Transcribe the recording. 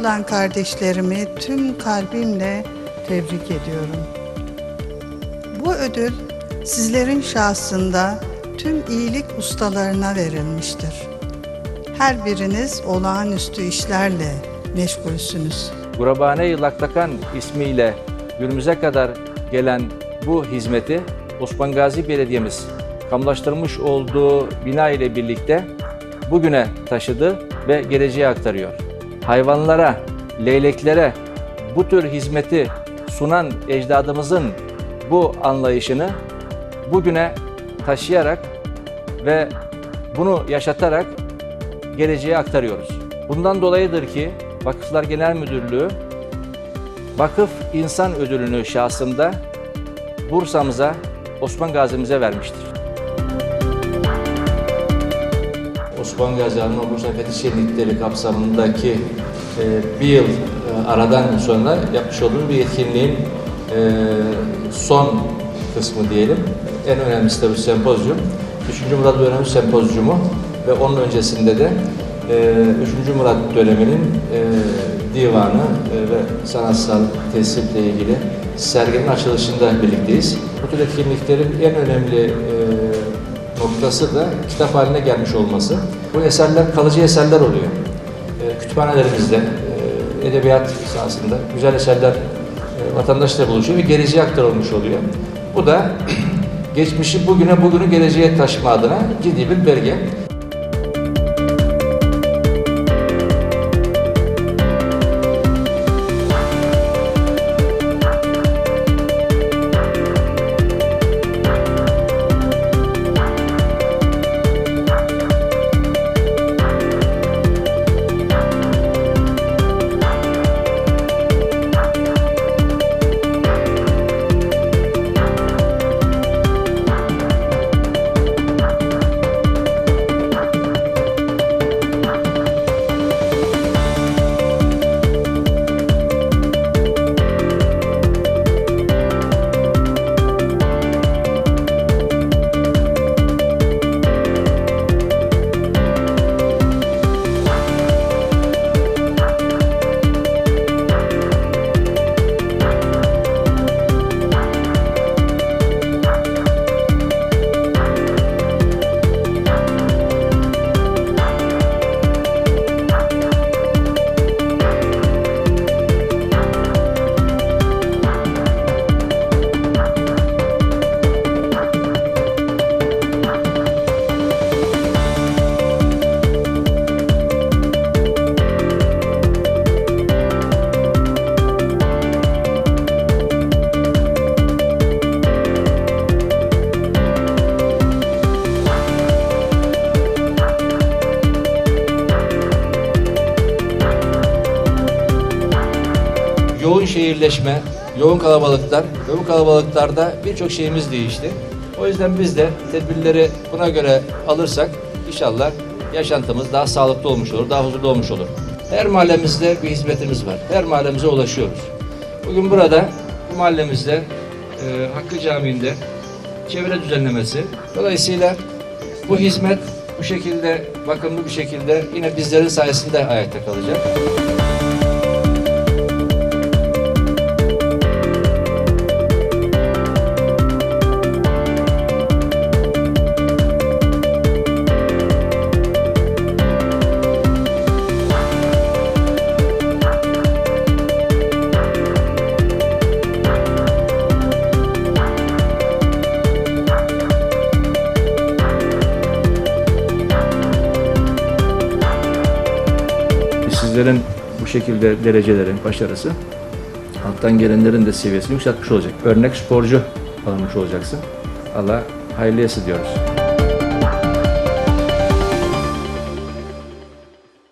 alan kardeşlerimi tüm kalbimle tebrik ediyorum. Bu ödül sizlerin şahsında tüm iyilik ustalarına verilmiştir. Her biriniz olağanüstü işlerle meşgulsünüz. Gurabane-i Laktakan ismiyle günümüze kadar gelen bu hizmeti Osman Gazi Belediye'miz kamulaştırmış olduğu bina ile birlikte bugüne taşıdı ve geleceğe aktarıyor. Hayvanlara, leyleklere bu tür hizmeti sunan ecdadımızın bu anlayışını bugüne taşıyarak ve bunu yaşatarak geleceğe aktarıyoruz. Bundan dolayıdır ki Vakıflar Genel Müdürlüğü Vakıf İnsan Ödülünü şahsında Bursa'mıza, Osman Gazi'mize vermiştir. Osman Gazi Anma Bursa Fetih Şenlikleri kapsamındaki e, bir yıl e, aradan sonra yapmış olduğumuz bir etkinliğin e, son kısmı diyelim. En önemlisi de bu sempozyum. 3. Murat Dönemi Sempozyumu ve onun öncesinde de e, 3. Murat döneminin e, divanı e, ve sanatsal tesirle ilgili serginin açılışında birlikteyiz. Bu tür etkinliklerin en önemli e, noktası da kitap haline gelmiş olması. Bu eserler kalıcı eserler oluyor. E, kütüphanelerimizde, e, edebiyat sahasında güzel eserler e, vatandaşla buluşuyor ve geleceğe aktarılmış oluyor. Bu da geçmişi bugüne, bugünü geleceğe taşıma adına ciddi bir belge. Şehirleşme, yoğun kalabalıklar ve bu kalabalıklarda birçok şeyimiz değişti. O yüzden biz de tedbirleri buna göre alırsak inşallah yaşantımız daha sağlıklı olmuş olur, daha huzurlu olmuş olur. Her mahallemizde bir hizmetimiz var. Her mahallemize ulaşıyoruz. Bugün burada bu mahallemizde e, Hakkı Camii'nde çevre düzenlemesi. Dolayısıyla bu hizmet bu şekilde bakımlı bir şekilde yine bizlerin sayesinde ayakta kalacak. Sizlerin bu şekilde derecelerin başarısı alttan gelenlerin de seviyesini yükseltmiş olacak. Örnek sporcu alınmış olacaksın. Allah hayırlı diyoruz.